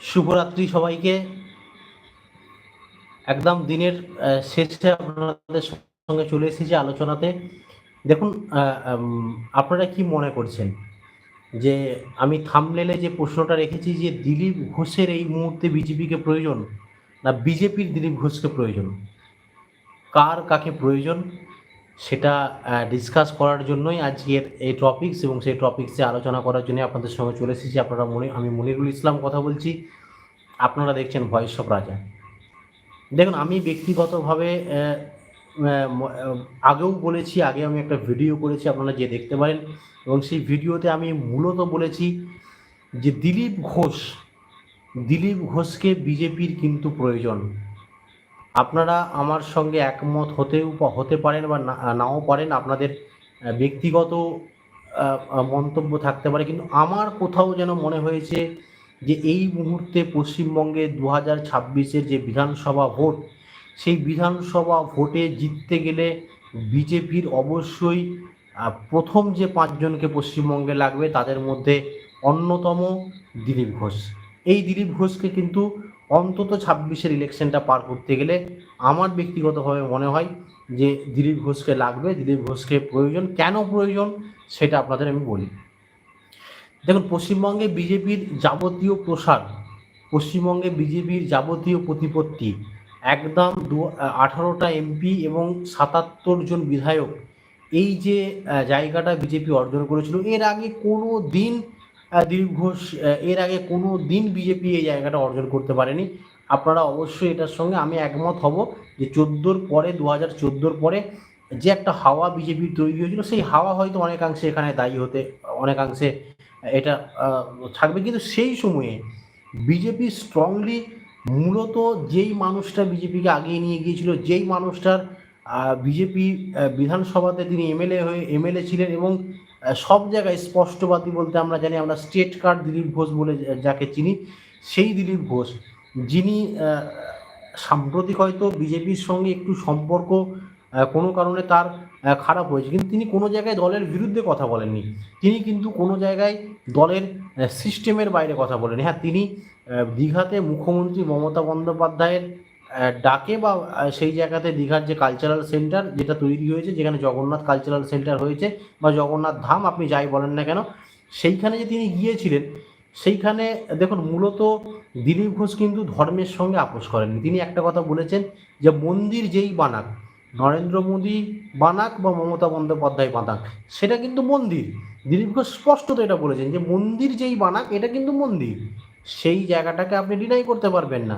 শুভরাত্রি সবাইকে। একদম দিনের শেষে আপনাদের সঙ্গে চলে এসেছি আলোচনাতে। দেখুন আপনারা কি মনে করছেন? যে আমি থামলেলে যে প্রশ্নটা রেখেছি যে দিলীপ ঘোষের এই মুহূর্তে বিজেপিকে প্রয়োজন, না বিজেপির দিলীপ ঘোষকে প্রয়োজন? কার কাকে প্রয়োজন? সেটা ডিসকাস করার জন্যই আজকের এই টপিকস এবং সেই টপিক্সে আলোচনা করার জন্য আপনাদের সঙ্গে চলে এসেছি। আপনারা মনে, আমি মনিরুল ইসলাম কথা বলছি। আপনারা দেখছেন ভয়েস অফ রাজা দেখুন, আমি ব্যক্তিগতভাবে আগেও বলেছি, আগে আমি একটা ভিডিও করেছি, আপনারা যে দেখতে পারেন। এবং সেই ভিডিওতে আমি মূলত বলেছি যে দিলীপ ঘোষ, দিলীপ ঘোষকে বিজেপির কিন্তু প্রয়োজন। আপনারা আমার সঙ্গে একমত হতেও হতে পারেন বা নাও পারেন, আপনাদের ব্যক্তিগত মন্তব্য থাকতে পারে, কিন্তু আমার কোথাও যেন মনে হয়েছে যে এই মুহূর্তে পশ্চিমবঙ্গে দু হাজার ছাব্বিশের যে বিধানসভা ভোট, সেই বিধানসভা ভোটে জিততে গেলে বিজেপির অবশ্যই প্রথম যে পাঁচজনকে পশ্চিমবঙ্গে লাগবে, তাদের মধ্যে অন্যতম দিলীপ ঘোষ। এই দিলীপ ঘোষকে কিন্তু অন্তত ছাব্বিশের ইলেকশনটা পার করতে গেলে আমার ব্যক্তিগতভাবে মনে হয় যে দিলীপ ঘোষকে লাগবে, দিলীপ ঘোষকে প্রয়োজন। কেন প্রয়োজন সেটা আপনাদের আমি বলি। দেখুন, পশ্চিমবঙ্গে বিজেপির যাবতীয় প্রসার, পশ্চিমবঙ্গে বিজেপির যাবতীয় প্রতিপত্তি, একদম দু, আঠারোটা এমপি এবং সাতাত্তর জন বিধায়ক, এই যে জায়গাটা বিজেপি অর্জন করেছিল, এর আগে কোনো দিন ঘোষ এর আগে কোনো দিন বিজেপি এই জায়গাটা অর্জন করতে পারেনি। আপনারা অবশ্যই এটার সঙ্গে আমি একমত হব যে চোদ্দোর পরে দু হাজার চোদ্দোর পরে যে একটা হাওয়া বিজেপির তৈরি হয়েছিল, সেই হাওয়া হয়তো অনেকাংশে এখানে দায়ী হতে, অনেকাংশে এটা থাকবে। কিন্তু সেই সময়ে বিজেপি স্ট্রংলি মূলত যেই মানুষটা বিজেপিকে আগিয়ে নিয়ে গিয়েছিল, যেই মানুষটার বিজেপি বিধানসভাতে তিনি এমএলএ হয়ে এমএলএ ছিলেন এবং সব জায়গায় স্পষ্টবাদী বলতে আমরা জানি আমরা স্টেট কার্ড দিলীপ ঘোষ বলে যাকে চিনি, সেই দিলীপ ঘোষ। যিনি সাম্প্রতিক হয়তো বিজেপির সঙ্গে একটু সম্পর্ক কোনো কারণে তার খারাপ হয়েছে। কিন্তু তিনি কোনো জায়গায় দলের বিরুদ্ধে কথা বলেননি। তিনি কিন্তু কোনো জায়গায় দলের সিস্টেমের বাইরে কথা বলেন হ্যাঁ তিনি দীঘাতে মুখ্যমন্ত্রী মমতা বন্দ্যোপাধ্যায়ের ডাকে বা সেই জায়গাতে দীঘার যে কালচারাল সেন্টার যেটা তৈরি হয়েছে, যেখানে জগন্নাথ কালচারাল সেন্টার হয়েছে বা জগন্নাথ ধাম, আপনি যাই বলেন না কেন, সেইখানে যে তিনি গিয়েছিলেন, সেইখানে দেখুন, মূলত দিলীপ ঘোষ কিন্তু ধর্মের সঙ্গে আপোষ করেননি। তিনি একটা কথা বলেছেন যে, মন্দির যেই বানাক, নরেন্দ্র মোদী বানাক বা মমতা বন্দ্যোপাধ্যায় বানাক, সেটা কিন্তু মন্দির। দিলীপ ঘোষ স্পষ্টত এটা বলেছেন যে, মন্দির যেই বানাক, এটা কিন্তু মন্দির। সেই জায়গাটাকে আপনি ডিনাই করতে পারবেন না।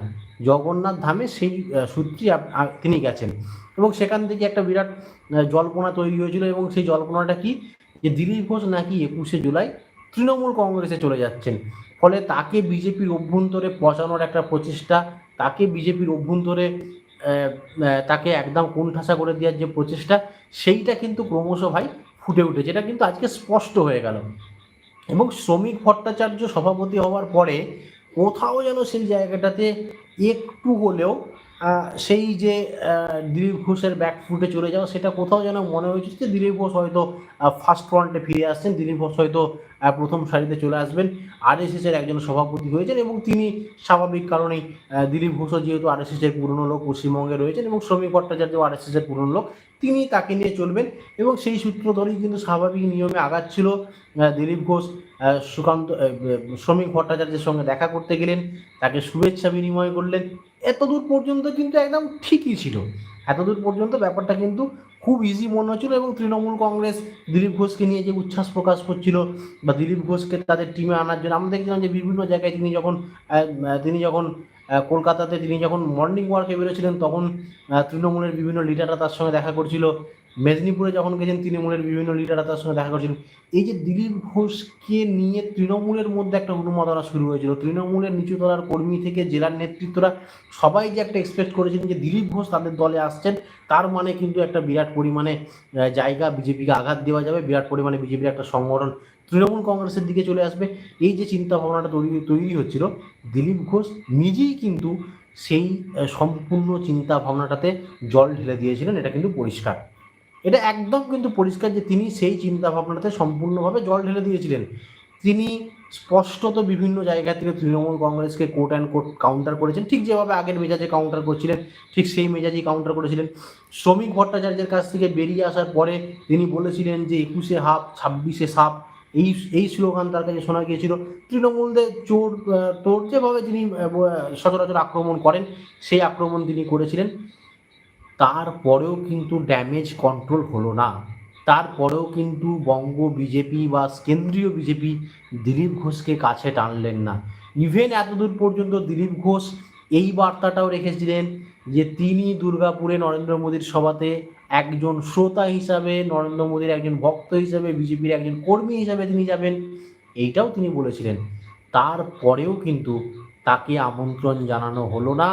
জগন্নাথ ধামে সেই সূত্রে তিনি গেছেন। এবং সেখান থেকে একটা বিরাট জল্পনা তৈরি হয়েছিল এবং সেই জল্পনাটা কি? যে দিলীপ ঘোষ নাকি একুশে জুলাই তৃণমূল কংগ্রেসে চলে যাচ্ছেন। ফলে তাকে বিজেপির অভ্যন্তরে পচানোর একটা প্রচেষ্টা, তাকে বিজেপির অভ্যন্তরে তাকে একদম কোণঠাসা করে দেওয়ার যে প্রচেষ্টা, সেইটা কিন্তু ক্রমশ ভাই ফুটে উঠে যেটা কিন্তু আজকে স্পষ্ট হয়ে গেল। এবং শ্রমিক ভট্টাচার্য সভাপতি হওয়ার পরে কোথাও যেন সেই জায়গাটাতে একটু হলেও সেই যে দিলীপ ঘোষের ব্যাক ফুটে চলে যাওয়া, সেটা কোথাও যেন মনে হয়েছে যে দিলীপ ঘোষ হয়তো ফার্স্ট ফ্রন্টে ফিরে আসছেন, দিলীপ ঘোষ হয়তো প্রথম সারিতে চলে আসবেন। আরএসএস এর একজন সভাপতি হয়েছেন এবং তিনি স্বাভাবিক কারণেই দিলীপ ঘোষও যেহেতু আরএসএস এর পুরনো লোক, পশ্চিমবঙ্গে রয়েছেন এবং শ্রমিক ভট্টাচার্য আরএসএস এর পুরনো লোক তিনি তাকে নিয়ে চলবেন এবং সেই সূত্র ধরেই কিন্তু স্বাভাবিক নিয়মে আগাচ্ছিল দিলীপ ঘোষ সুকান্ত শ্রমিক ভট্টাচার্যের সঙ্গে দেখা করতে গেলেন, তাকে শুভেচ্ছা বিনিময় করলেন। এতদূর পর্যন্ত কিন্তু একদম ঠিকই ছিল। এতদূর পর্যন্ত ব্যাপারটা কিন্তু খুব ইজি মনে হচ্ছিল এবং তৃণমূল কংগ্রেস দিলীপ ঘোষকে নিয়ে যে উচ্ছ্বাস প্রকাশ করছিল বা দিলীপ ঘোষকে তাদের টিমে আনার জন্য, আমরা দেখছিলাম যে বিভিন্ন জায়গায় তিনি যখন তিনি যখন কলকাতাতে তিনি যখন মর্নিং ওয়ার্কে বেরোছিলেন তখন তৃণমূলের বিভিন্ন লিডাররা তার সঙ্গে দেখা করছিল। মেদিনীপুরে যখন গেছেন, তৃণমূলের বিভিন্ন লিডাররা তার সঙ্গে দেখা করছিলেন এই যে দিলীপ ঘোষকে নিয়ে তৃণমূলের মধ্যে একটা উন্মাদনা শুরু হয়েছিল। তৃণমূলের নিচুতলার কর্মী থেকে জেলার নেতৃত্বরা সবাই যে একটা এক্সপেক্ট করেছিলেন যে দিলীপ ঘোষ তাদের দলে আসছেন, তার মানে কিন্তু একটা বিরাট পরিমাণে জায়গা বিজেপিকে আঘাত দেওয়া যাবে। বিরাট পরিমাণে বিজেপির একটা সংগঠন তৃণমূল কংগ্রেসের দিকে চলে আসবে। এই যে চিন্তা ভাবনাটা তৈরি তৈরি হচ্ছিল, দিলীপ ঘোষ নিজেই কিন্তু সেই সম্পূর্ণ চিন্তা ভাবনাটাতে জল ঢেলে দিয়েছিলেন, এটা কিন্তু পরিষ্কার। এটা একদম কিন্তু পরিষ্কার যে তিনি সেই চিন্তা ভাবনাতে সম্পূর্ণভাবে জল ঢেলে দিয়েছিলেন। তিনি স্পষ্টত বিভিন্ন জায়গা থেকে তৃণমূল কংগ্রেসকে কোর্ট অ্যান্ড কোর্ট কাউন্টার করেছেন। ঠিক যেভাবে আগের মেজাজে কাউন্টার করছিলেন, ঠিক সেই মেজাজেই কাউন্টার করেছিলেন। শ্রমিক ভট্টাচার্যের কাছ থেকে বেরিয়ে আসার পরে তিনি বলেছিলেন যে একুশে হাফ, ছাব্বিশে সাপ এই এই স্লোগান তার কাছে শোনা গিয়েছিল। তৃণমূলদের চোর তোর যেভাবে তিনি সচরাচর আক্রমণ করেন, সেই আক্রমণ তিনি করেছিলেন। তারপরেও কিন্তু ড্যামেজ কন্ট্রোল হলো না। তারপরেও কিন্তু বঙ্গ বিজেপি বা কেন্দ্রীয় বিজেপি দিলীপ ঘোষকে কাছে টানলেন না। ইভেন এতদূর পর্যন্ত দিলীপ ঘোষ এই বার্তাটাও রেখেছিলেন যে তিনি দুর্গাপুরে নরেন্দ্র মোদীর সভাতে একজন শ্রোতা হিসাবে, নরেন্দ্র মোদীর একজন ভক্ত হিসাবে, বিজেপির একজন কর্মী হিসাবে তিনি যাবেন, এইটাও তিনি বলেছিলেন। তারপরেও কিন্তু তাকে আমন্ত্রণ জানানো হলো না।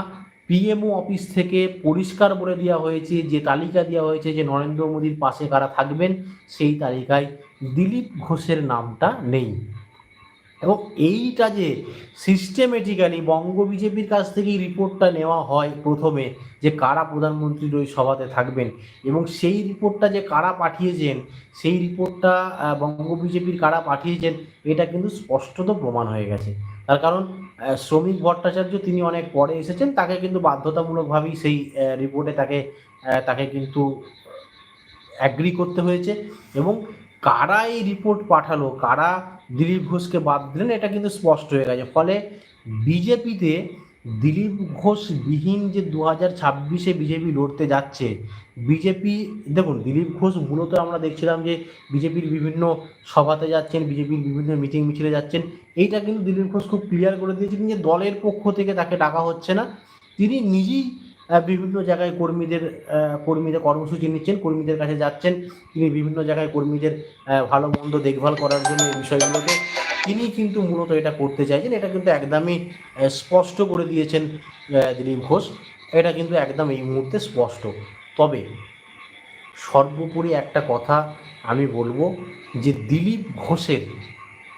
পিএমও অফিস থেকে পরিষ্কার বলে দেওয়া হয়েছে, যে তালিকা দেওয়া হয়েছে যে নরেন্দ্র মোদীর পাশে কারা থাকবেন, সেই তালিকায় দিলীপ ঘোষের নামটা নেই। এবং এইটা যে সিস্টেমেটিক্যালি বঙ্গ বিজেপির কাছ থেকেই রিপোর্টটা নেওয়া হয় প্রথমে যে কারা প্রধানমন্ত্রীর ওই সভাতে থাকবেন এবং সেই রিপোর্টটা যে কারা পাঠিয়েছেন, সেই রিপোর্টটা বঙ্গ বিজেপির কারা পাঠিয়েছেন, এটা কিন্তু স্পষ্টত প্রমাণ হয়ে গেছে। তার কারণ শ্রমিক ভট্টাচার্য তিনি অনেক পরে এসেছেন, তাকে কিন্তু বাধ্যতামূলকভাবেই সেই রিপোর্টে তাকে তাকে কিন্তু অ্যাগ্রি করতে হয়েছে এবং কারা এই রিপোর্ট পাঠালো, কারা দিলীপ ঘোষকে বাদ দিলেন, এটা কিন্তু স্পষ্ট হয়ে গেছে। ফলে বিজেপিতে দিলীপ ঘোষ বিহীন যে দু হাজার ছাব্বিশে বিজেপি লড়তে যাচ্ছে, বিজেপি, দেখুন, দিলীপ ঘোষ মূলত আমরা দেখছিলাম যে বিজেপির বিভিন্ন সভাতে যাচ্ছেন, বিজেপির বিভিন্ন মিটিং মিছিলে যাচ্ছেন। এইটা কিন্তু দিলীপ ঘোষ খুব ক্লিয়ার করে দিয়েছিলেন যে দলের পক্ষ থেকে তাকে ডাকা হচ্ছে না। তিনি নিজেই বিভিন্ন জায়গায় কর্মীদের কর্মীদের কর্মসূচি নিচ্ছেন, কর্মীদের কাছে যাচ্ছেন। তিনি বিভিন্ন জায়গায় কর্মীদের ভালো মন্দ দেখভাল করার জন্য এই বিষয়গুলোকে তিনি কিন্তু মূলত এটা করতে চাইছেন। এটা কিন্তু একদমই স্পষ্ট করে দিয়েছেন দিলীপ ঘোষ। এটা কিন্তু একদম এই মুহূর্তে স্পষ্ট। তবে সর্বোপরি একটা কথা আমি বলব যে দিলীপ ঘোষের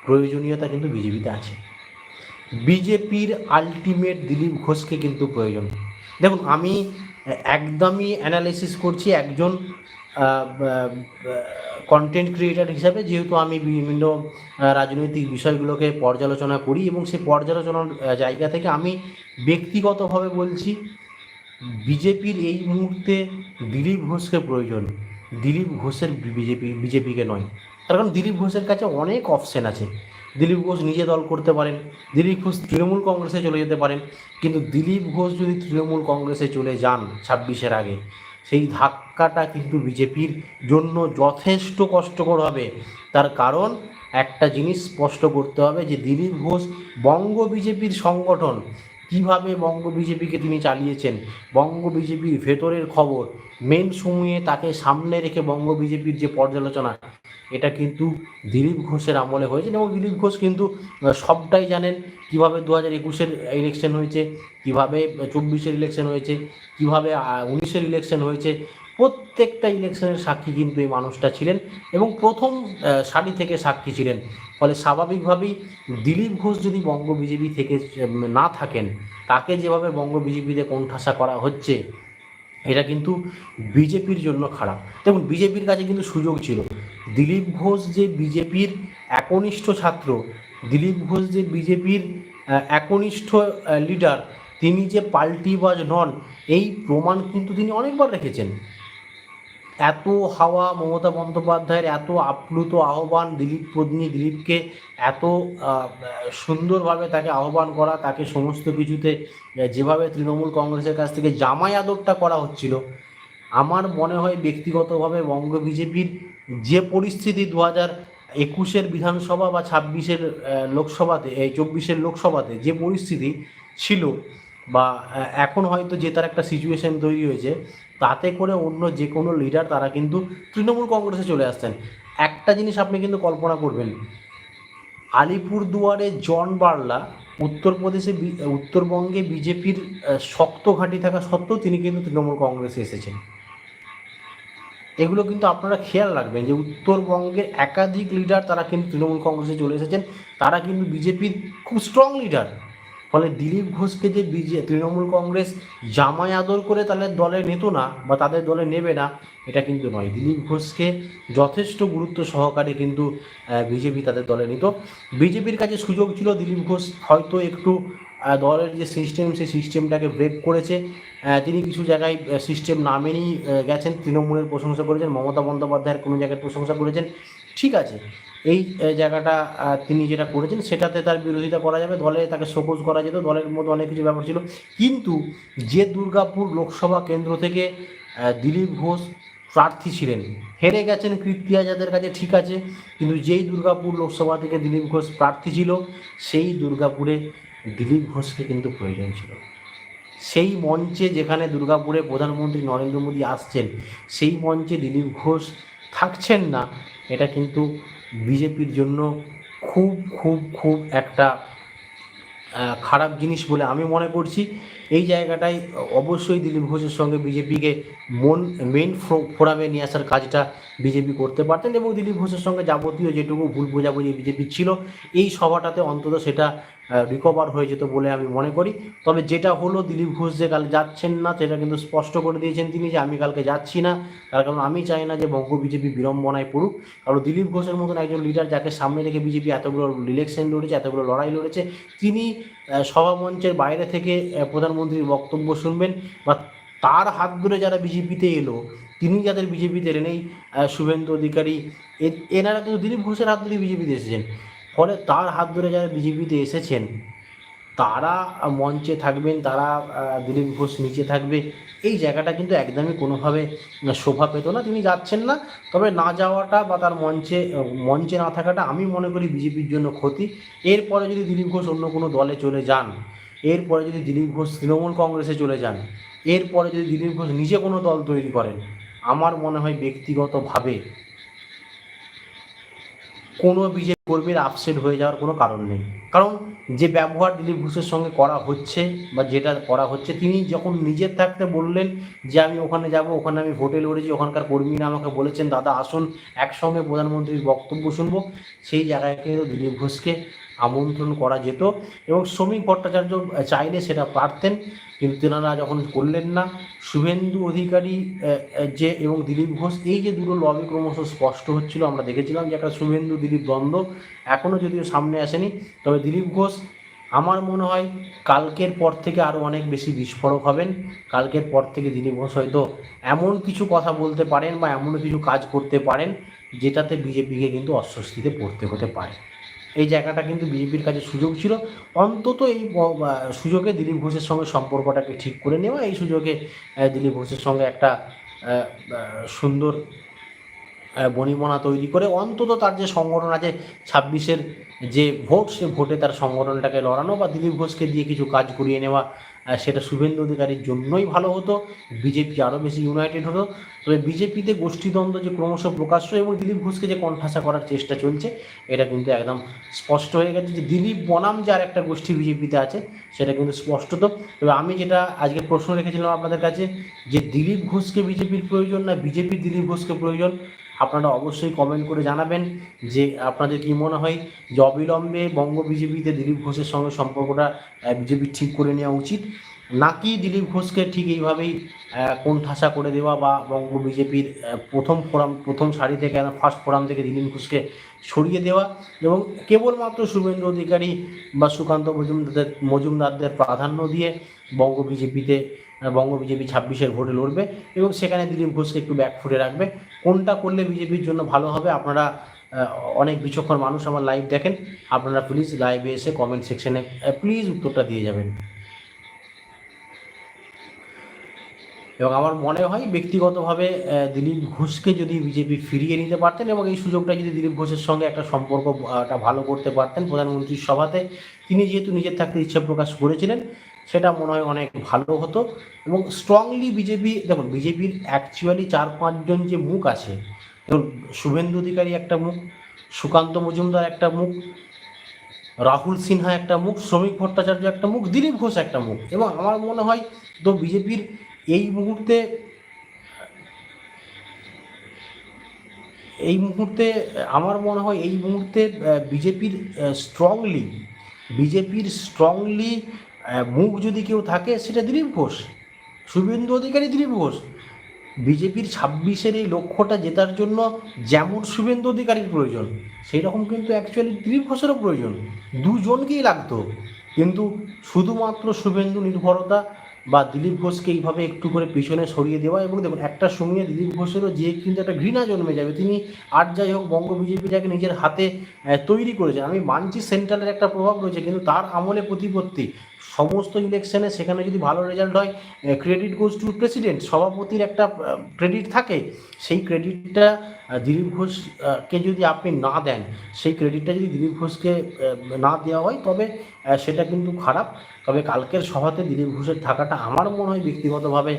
প্রয়োজনীয়তা কিন্তু বিজেপিতে আছে। বিজেপির আলটিমেট দিলীপ ঘোষকে কিন্তু প্রয়োজন। দেখুন, আমি একদমই অ্যানালাইসিস করছি একজন কন্টেন্ট ক্রিয়েটার হিসাবে, যেহেতু আমি বিভিন্ন রাজনৈতিক বিষয়গুলোকে পর্যালোচনা করি এবং সেই পর্যালোচনার জায়গা থেকে আমি ব্যক্তিগতভাবে বলছি, বিজেপির এই মুহূর্তে দিলীপ ঘোষকে প্রয়োজন। দিলীপ ঘোষের বিজেপি, বিজেপিকে নয়। তার কারণ দিলীপ ঘোষের কাছে অনেক অপশন আছে। দিলীপ ঘোষ নিজে দল করতে পারেন, দিলীপ ঘোষ তৃণমূল কংগ্রেসে চলে যেতে পারেন, কিন্তু দিলীপ ঘোষ যদি তৃণমূল কংগ্রেসে চলে যান ছাব্বিশের আগে, সেই ধাক্কাটা কিন্তু বিজেপির জন্য যথেষ্ট কষ্টকর হবে। তার কারণ একটা জিনিস স্পষ্ট করতে হবে যে দিলীপ ঘোষ বঙ্গ বিজেপির সংগঠন কীভাবে বঙ্গ বিজেপিকে তিনি চালিয়েছেন? বঙ্গ বিজেপির ভেতরের খবর মেন সময়ে তাকে সামনে রেখে বঙ্গ বিজেপির যে পর্যালোচনা, এটা কিন্তু দিলীপ ঘোষের আমলে হয়েছে এবং দিলীপ ঘোষ কিন্তু সবটাই জানেন কীভাবে দু হাজার একুশের ইলেকশন হয়েছে, কীভাবে চব্বিশের ইলেকশন হয়েছে, কীভাবে উনিশের ইলেকশন হয়েছে প্রত্যেকটা ইলেকশনের সাক্ষী কিন্তু এই মানুষটা ছিলেন এবং প্রথম সারি থেকে সাক্ষী ছিলেন। ফলে স্বাভাবিকভাবেই দিলীপ ঘোষ যদি বঙ্গ বিজেপি থেকে না থাকেন, তাকে যেভাবে বঙ্গ বিজেপিতে কোণঠাসা করা হচ্ছে, এটা কিন্তু বিজেপির জন্য খারাপ। দেখুন, বিজেপির কাছে কিন্তু সুযোগ ছিল। দিলীপ ঘোষ যে বিজেপির একনিষ্ঠ ছাত্র, দিলীপ ঘোষ যে বিজেপির একনিষ্ঠ লিডার, তিনি যে পাল্টিবাজ নন, এই প্রমাণ কিন্তু তিনি অনেকবার রেখেছেন। এত হাওয়া মমতা বন্দ্যোপাধ্যায়ের এত আপ্লুত আহ্বান দিলীপ পত্নী দিলীপকে, এত সুন্দরভাবে তাকে আহ্বান করা, তাকে সমস্ত কিছুতে যেভাবে তৃণমূল কংগ্রেসের কাছ থেকে জামাই আদরটা করা হচ্ছিল, আমার মনে হয় ব্যক্তিগতভাবে বঙ্গ বিজেপির যে পরিস্থিতি দু হাজার একুশের বিধানসভা বা ছাব্বিশের লোকসভাতে এই চব্বিশের লোকসভাতে যে পরিস্থিতি ছিল বা এখন হয়তো জেতার একটা সিচুয়েশন তৈরি হয়েছে তাতে করে অন্য যে কোনো লিডার তারা কিন্তু তৃণমূল কংগ্রেসে চলে আসছেন। একটা জিনিস আপনি কিন্তু কল্পনা করবেন, আলিপুরদুয়ারে জন বার্লা উত্তরপ্রদেশে উত্তরবঙ্গে বিজেপির শক্ত ঘাঁটি থাকা সত্ত্বেও তিনি কিন্তু তৃণমূল কংগ্রেসে এসেছেন। এগুলো কিন্তু আপনারা খেয়াল রাখবেন যে উত্তরবঙ্গের একাধিক লিডার তারা কিন্তু তৃণমূল কংগ্রেসে চলে এসেছেন। তারা কিন্তু বিজেপির খুব স্ট্রং লিডার ফলে দিলীপ ঘোষকে যে বিজে, তৃণমূল কংগ্রেস জামাই আদর করে তাদের দলে নিত না বা তাদের দলে নেবে না, এটা কিন্তু নয়। দিলীপ ঘোষকে যথেষ্ট গুরুত্ব সহকারে কিন্তু বিজেপি তাদের দলে নিত। বিজেপির কাছে সুযোগ ছিল দিলীপ ঘোষ হয়তো একটু দলের যে সিস্টেম, সেই সিস্টেমটাকে ব্রেক করেছে। তিনি কিছু জায়গায় সিস্টেম না মেনেই গেছেন, তৃণমূলের প্রশংসা করেছেন, মমতা বন্দ্যোপাধ্যায়ের কোনো জায়গায় প্রশংসা করেছেন। ঠিক আছে এই জায়গাটা তিনি যেটা করেছেন, সেটাতে তার বিরোধিতা করা যাবে, দলে তাকে সপোজ করা যেত, দলের মধ্যে অনেক কিছু ব্যাপার ছিল। কিন্তু যে দুর্গাপুর লোকসভা কেন্দ্র থেকে দিলীপ ঘোষ প্রার্থী ছিলেন, হেরে গেছেন কীর্তি আজাদের কাছে ঠিক আছে, কিন্তু যেই দুর্গাপুর লোকসভা থেকে দিলীপ ঘোষ প্রার্থী ছিল, সেই দুর্গাপুরে দিলীপ ঘোষকে কিন্তু প্রয়োজন ছিল। সেই মঞ্চে যেখানে দুর্গাপুরে প্রধানমন্ত্রী নরেন্দ্র মোদী আসছেন, সেই মঞ্চে দিলীপ ঘোষ থাকছেন না, এটা কিন্তু বিজেপির জন্য খুব খুব খুব একটা খারাপ জিনিস বলে আমি মনে করছি। এই জায়গাটায় অবশ্যই দিলীপ ঘোষের সঙ্গে বিজেপিকে মন মেন ফোরামে নিয়ে আসার কাজটা বিজেপি করতে পারতেন এবং দিলীপ ঘোষের সঙ্গে যাবতীয় যেটুকু ভুল বোঝাবুঝি বিজেপি ছিল, এই সভাটাতে অন্তত সেটা রিকভার হয়ে যেত বলে আমি মনে করি। তবে যেটা হলো দিলীপ ঘোষ যে কাল যাচ্ছেন না, সেটা কিন্তু স্পষ্ট করে দিয়েছেন তিনি যে আমি কালকে যাচ্ছি না। তার কারণ আমি চাই না যে বঙ্গ বিজেপি বিড়ম্বনায় পড়ুক। কারণ দিলীপ ঘোষের মতন একজন লিডার যাকে সামনে রেখে বিজেপি এতগুলো ইলেকশন লড়েছে, এতগুলো লড়াই লড়েছে, তিনি সভামঞ্চের বাইরে থেকে প্রধানমন্ত্রীর বক্তব্য শুনবেন বা তার হাত ধরে যারা বিজেপিতে এলো, তিনি যাদের বিজেপিতে এলেন, এই শুভেন্দু অধিকারী এনারা কিন্তু দিলীপ ঘোষের হাত ধরে বিজেপিতে এসেছেন। ফলে তার হাত ধরে যারা বিজেপিতে এসেছেন, তারা মঞ্চে থাকবেন, তারা দিলীপ ঘোষ নিচে থাকবে, এই জায়গাটা কিন্তু একদমই কোনোভাবে শোভা পেত না। তিনি যাচ্ছেন না, তবে না যাওয়াটা বা তার মঞ্চে মঞ্চে না থাকাটা আমি মনে করি বিজেপির জন্য ক্ষতি। এরপরে যদি দিলীপ ঘোষ অন্য কোনো দলে চলে যান, এরপরে যদি দিলীপ ঘোষ তৃণমূল কংগ্রেসে চলে যান, এরপরে যদি দিলীপ ঘোষ নিজে কোনো দল তৈরি করেন, আমার মনে হয় ব্যক্তিগতভাবে কোনো বিজেপি কর্মীর আপসেট হয়ে যাওয়ার কোনো কারণ নেই। কারণ যে ব্যবহার দিলীপ ঘোষের সঙ্গে করা হচ্ছে বা যেটা করা হচ্ছে, তিনি যখন নিজের থাকতে বললেন যে আমি ওখানে যাব, ওখানে আমি ভোটে লড়েছি ওখানকার কর্মীরা আমাকে বলেছেন, দাদা, আসুন, একসঙ্গে প্রধানমন্ত্রীর বক্তব্য শুনব। সেই জায়গায় কিন্তু দিলীপ ঘোষকে আমন্ত্রণ করা যেত এবং শ্রমিক ভট্টাচার্য চাইলে সেটা পারতেন, কিন্তু তেনারা যখন করলেন না, শুভেন্দু অধিকারী যে এবং দিলীপ ঘোষ, এই যে দুটো লবি ক্রমশ স্পষ্ট হচ্ছিল, আমরা দেখেছিলাম যে একটা শুভেন্দু দিলীপ দ্বন্দ্ব এখনও যদিও সামনে আসেনি, তবে দিলীপ ঘোষ আমার মনে হয় কালকের পর থেকে আরও অনেক বেশি বিস্ফোরক হবেন। কালকের পর থেকে দিলীপ ঘোষ হয়তো এমন কিছু কথা বলতে পারেন বা এমন কিছু কাজ করতে পারেন, যেটাতে বিজেপিকে কিন্তু অস্বস্তিতে পড়তে হতে পারে। এই জায়গাটা কিন্তু বিজেপির কাছে সুযোগ ছিল। অন্তত এই সুযোগে দিলীপ ঘোষের সঙ্গে সম্পর্কটাকে ঠিক করে নেওয়া, এই সুযোগে দিলীপ ঘোষের সঙ্গে একটা সুন্দর আহ, বনিবনা তৈরি করে অন্তত তার যে সংগঠন আছে ছাব্বিশের যে ভোট সে ভোটে তার সংগঠনটাকে লড়ানো বা দিলীপ ঘোষকে দিয়ে কিছু কাজ করিয়ে নেওয়া সেটা শুভেন্দু অধিকারীর জন্যই ভালো হতো বিজেপি আরও বেশি ইউনাইটেড হতো। তবে বিজেপিতে গোষ্ঠীদ্বন্দ্ব যে ক্রমশ প্রকাশ্য এবং দিলীপ ঘোষকে যে কণ্ঠাসা করার চেষ্টা চলছে এটা কিন্তু একদম স্পষ্ট হয়ে গেছে যে দিলীপ বনাম যার একটা গোষ্ঠী বিজেপিতে আছে সেটা কিন্তু স্পষ্টত। তবে আমি যেটা আজকে প্রশ্ন রেখেছিলাম আপনাদের কাছে যে দিলীপ ঘোষকে বিজেপির প্রয়োজন না বিজেপির দিলীপ ঘোষকে প্রয়োজন আপনারা অবশ্যই কমেন্ট করে জানাবেন যে আপনাদের কি মনে হয় যে অবিলম্বে বঙ্গ বিজেপিতে দিলীপ ঘোষের সঙ্গে সম্পর্কটা বিজেপি ঠিক করে নেওয়া উচিত, নাকি দিলীপ ঘোষকে ঠিক এইভাবেই কোণঠাসা করে দেওয়া বা বঙ্গ বিজেপির প্রথম ফোরাম, প্রথম সারি থেকে ফার্স্ট ফোরাম থেকে দিলীপ ঘোষকে সরিয়ে দেওয়া এবং কেবলমাত্র শুভেন্দু অধিকারী বা সুকান্ত মজুমদারদের মজুমদারদের প্রাধান্য দিয়ে বঙ্গ বিজেপিতে বঙ্গ বিজেপি ছাব্বিশের ভোটে লড়বে এবং সেখানে দিলীপ ঘোষকে একটু ব্যাকফুটে রাখবে। কোনটা করলে বিজেপির জন্য ভালো হবে আপনারা অনেক বিচক্ষণ মানুষ আমার লাইভ দেখেন। আপনারা প্লিজ লাইভে এসে কমেন্ট সেকশনে প্লিজ উত্তরটা দিয়ে যাবেন। এবং আমার মনে হয় ব্যক্তিগতভাবে দিলীপ ঘোষকে যদি বিজেপি ফিরিয়ে নিতে পারতেন এবং এই সুযোগটা যদি দিলীপ ঘোষের সঙ্গে একটা সম্পর্ক আহ, ভালো করতে পারতেন প্রধানমন্ত্রীর সভাতে তিনি যেহেতু নিজের থাকতে ইচ্ছা প্রকাশ করেছিলেন সেটা মনে হয় অনেক ভালো হতো। এবং স্ট্রংলি বিজেপি দেখুন বিজেপির অ্যাকচুয়ালি চার পাঁচজন যে মুখ আছে, ধরুন, শুভেন্দু অধিকারী একটা মুখ, সুকান্ত মজুমদার একটা মুখ, রাহুল সিনহা একটা মুখ, শ্রমিক ভট্টাচার্য একটা মুখ, দিলীপ ঘোষ একটা মুখ। এবং আমার মনে হয় তো বিজেপির এই মুহূর্তে এই মুহূর্তে, আমার মনে হয় এই মুহূর্তে বিজেপির স্ট্রংলি বিজেপির স্ট্রংলি মুখ যদি কেউ থাকে, সেটা দিলীপ ঘোষ। শুভেন্দু অধিকারী দিলীপ ঘোষ। বিজেপির ছাব্বিশের এই লক্ষ্যটা জেতার জন্য যেমন শুভেন্দু অধিকারীর প্রয়োজন সেই রকম কিন্তু অ্যাকচুয়ালি দিলীপ ঘোষেরও প্রয়োজন। দুজনকেই লাগতো। কিন্তু শুধুমাত্র শুভেন্দু নির্ভরতা বা দিলীপ ঘোষকে এইভাবে একটু করে পিছনে সরিয়ে দেওয়া এবং দেখুন, একটা সময়ে দিলীপ ঘোষেরও যে কিন্তু একটা ঘৃণা জন্মে যাবে। তিনি আর যাই হোক, বঙ্গ বিজেপিটাকে নিজের হাতে তৈরি করেছেন। আমি মানছি সেন্ট্রালের একটা প্রভাব রয়েছে, কিন্তু তার আমলে প্রতিপত্তি সমস্ত ইলেকশনে সেখানে যদি ভালো রেজাল্ট হয় ক্রেডিট গোজ টু প্রেসিডেন্ট সভাপতির একটা ক্রেডিট থাকে, সেই ক্রেডিটটা দিলীপ ঘোষকে যদি আপনি না দেন, সেই ক্রেডিটটা যদি দিলীপ ঘোষকে না দেওয়া হয়, তবে সেটা কিন্তু খারাপ। তবে কালকের সভাতে দিলীপ ঘোষের থাকাটা আমার মনে হয় ব্যক্তিগতভাবে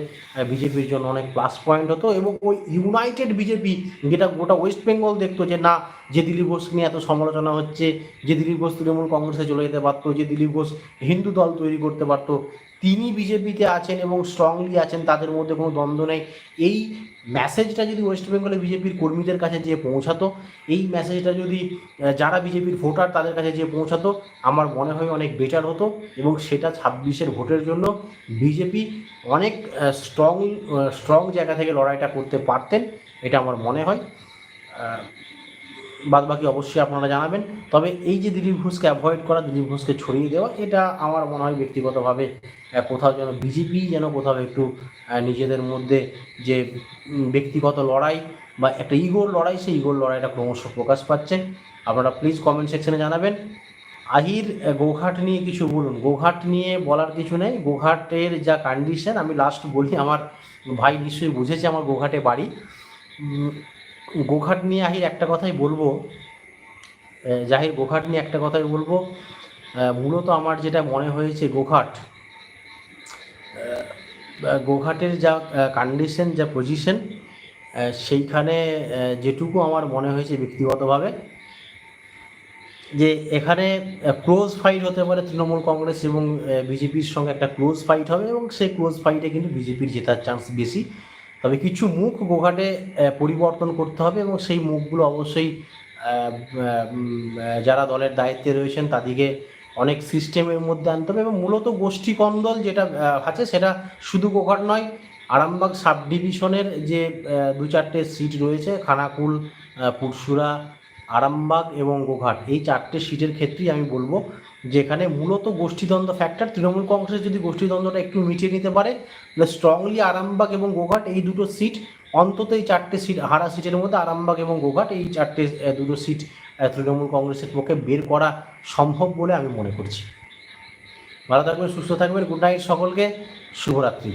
বিজেপির জন্য অনেক প্লাস পয়েন্ট হতো এবং ওই ইউনাইটেড বিজেপি যেটা গোটা ওয়েস্ট বেঙ্গল দেখতো যে না, যে দিলীপ ঘোষ নিয়ে এত সমালোচনা হচ্ছে, যে দিলীপ ঘোষ তৃণমূল কংগ্রেসে চলে যেতে পারতো, যে দিলীপ ঘোষ হিন্দু দল তৈরি করতে পারতো তিনি বিজেপিতে আছেন এবং স্ট্রংলি আছেন, তাদের মধ্যে কোনো দ্বন্দ্ব নেই। এই মেসেজটা যদি ওয়েস্ট বেঙ্গলে বিজেপির কর্মীদের কাছে যেয়ে পৌঁছাতো, এই মেসেজটা যদি যারা বিজেপির ভোটার, তাদের কাছে যেয়ে পৌঁছাতো, আমার মনে হয় অনেক বেটার হতো এবং সেটা ছাব্বিশের ভোটের জন্য বিজেপি অনেক স্ট্রং স্ট্রং জায়গা থেকে লড়াইটা করতে পারতেন, এটা আমার মনে হয়। বাদ বাকি অবশ্যই আপনারা জানাবেন। তবে এই যে দিলীপ ঘোষকে অ্যাভয়েড করা, দিলীপ ঘোষকে ছড়িয়ে দেওয়া, এটা আমার মনে হয় ব্যক্তিগতভাবে কোথাও যেন বিজেপি যেন কোথাও একটু নিজেদের মধ্যে যে ব্যক্তিগত লড়াই বা একটা ইগোর লড়াই, সেই ইগোর লড়াইটা ক্রমশ প্রকাশ পাচ্ছে। আপনারা প্লিজ কমেন্ট সেকশনে জানাবেন। আহির গোঘাট নিয়ে কিছু বলুন। গোঘাট নিয়ে বলার কিছু নেই। গোঘাটের যা কন্ডিশন আমি লাস্ট বলি, আমার ভাই নিশ্চয়ই বুঝেছে আমার গোঘাটে বাড়ি। গোঘাট নিয়ে আহির একটা কথাই বলব জাহির গোঘাট নিয়ে একটা কথাই বলব মূলত আমার যেটা মনে হয়েছে গোঘাট গোঘাটের যা কন্ডিশন যা পজিশন সেইখানে যেটুকু আমার মনে হয়েছে ব্যক্তিগতভাবে, যে এখানে ক্লোজ ফাইট হতে পারে তৃণমূল কংগ্রেস এবং বিজেপির সঙ্গে একটা ক্লোজ ফাইট হবে এবং সেই ক্লোজ ফাইটে কিন্তু বিজেপির জেতার চান্স বেশি। তবে কিছু মুখ গোঘাটে পরিবর্তন করতে হবে এবং সেই মুখগুলো অবশ্যই যারা দলের দায়িত্বে রয়েছেন তাদেরকে অনেক সিস্টেমের মধ্যে আনতে হবে এবং মূলত গোষ্ঠী কন্দল যেটা আছে সেটা শুধু গোঘাট নয়, আরামবাগ সাব ডিভিশনের যে দু চারটে সিট রয়েছে, খানাকুল পুরসুরা আরামবাগ এবং গোঘাট, এই চারটে সিটের ক্ষেত্রেই আমি বলব যেখানে মূলত গোষ্ঠীদ্বন্দ্ব ফ্যাক্টর তৃণমূল কংগ্রেস যদি গোষ্ঠীদ্বন্দ্বটা একটু মিটিয়ে নিতে পারে, তাহলে স্ট্রংলি আরামবাগ এবং গোঘাট এই দুটো সিট অন্তত এই চারটে সিট হারা সিটের মধ্যে আরামবাগ এবং গোঘাট এই চারটে দুটো সিট তৃণমূল কংগ্রেসের পক্ষে বের করা সম্ভব বলে আমি মনে করছি। ভালো থাকবেন, সুস্থ থাকবেন গুড নাইট সকলকে, শুভরাত্রি।